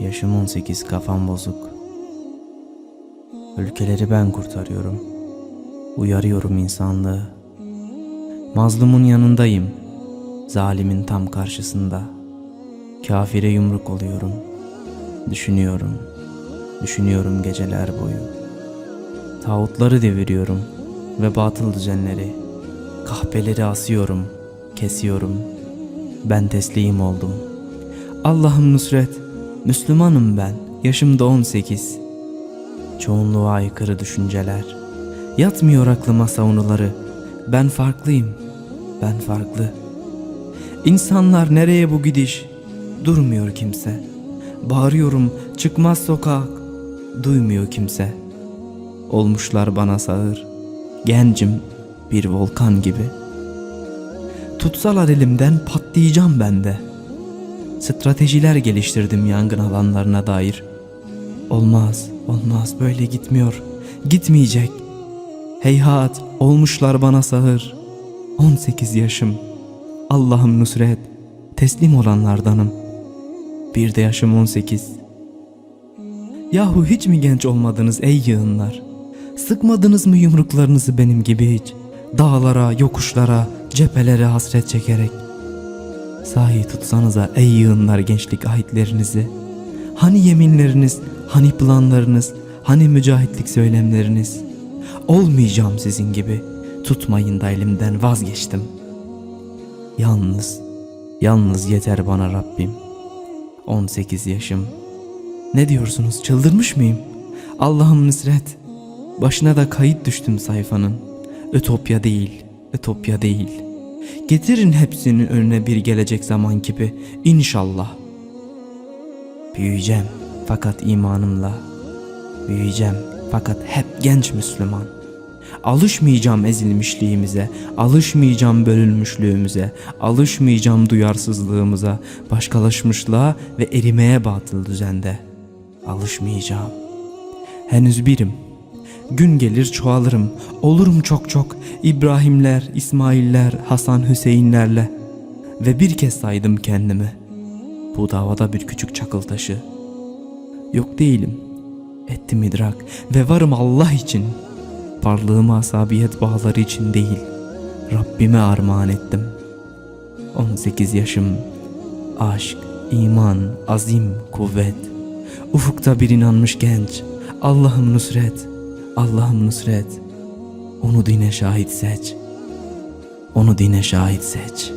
Yaşım 18 kafam bozuk. Ülkeleri ben kurtarıyorum. Uyarıyorum insanlığı. Mazlumun yanındayım. Zalimin tam karşısında. Kafire yumruk oluyorum. Düşünüyorum. Düşünüyorum geceler boyu. Tağutları deviriyorum ve batıl düzenleri. Kahpeleri asıyorum, kesiyorum. Ben teslim oldum. Allah'ım nusret. Müslümanım ben. Yaşım da 18. Çoğunluğa aykırı düşünceler. Yatmıyor aklıma savunuları. Ben farklıyım. Ben farklı. İnsanlar nereye bu gidiş? Durmuyor kimse. Bağırıyorum çıkmaz sokak. Duymuyor kimse. Olmuşlar bana sağır. Gencim bir volkan gibi. Tutsalar elimden patlayacağım ben de. Stratejiler geliştirdim yangın alanlarına dair. Olmaz, olmaz böyle gitmiyor. Gitmeyecek. Heyhat, olmuşlar bana sağır. 18 yaşım. Allah'ım nusret. Teslim olanlardanım. Bir de yaşım 18. Yahu hiç mi genç olmadınız ey yığınlar? Sıkmadınız mı yumruklarınızı benim gibi hiç? Dağlara, yokuşlara, cephelere hasret çekerek. Sahi tutsanıza ey yığınlar gençlik ahitlerinizi. Hani yeminleriniz, hani planlarınız, hani mücahitlik söylemleriniz. Olmayacağım sizin gibi. Tutmayın da elimden vazgeçtim. Yalnız, yalnız yeter bana Rabbim. 18 yaşım. Ne diyorsunuz çıldırmış mıyım? Allah'ım nusret. Başına da kayıt düştüm sayfanın. Ötopya değil, ötopya değil. Getirin hepsinin önüne bir gelecek zaman gibi inşallah. Büyüyeceğim fakat imanımla. Büyüyeceğim fakat hep genç Müslüman. Alışmayacağım ezilmişliğimize, alışmayacağım bölünmüşlüğümüze, alışmayacağım duyarsızlığımıza, başkalaşmışlığa ve erimeye batıl düzende. Alışmayacağım. Henüz birim. Gün gelir çoğalırım. Olurum çok çok. İbrahimler, İsmailler, Hasan Hüseyinlerle. Ve bir kez saydım kendimi. Bu davada bir küçük çakıl taşı. Yok değilim. Ettim idrak ve varım Allah için. Varlığımı asabiyet bağları için değil. Rabbime armağan ettim. 18 yaşım. Aşk, iman, azim, kuvvet. Ufukta bir inanmış genç. Allah'ım nusret. Allah'ım nusret. Onu dine şahit seç. Onu dine şahit seç.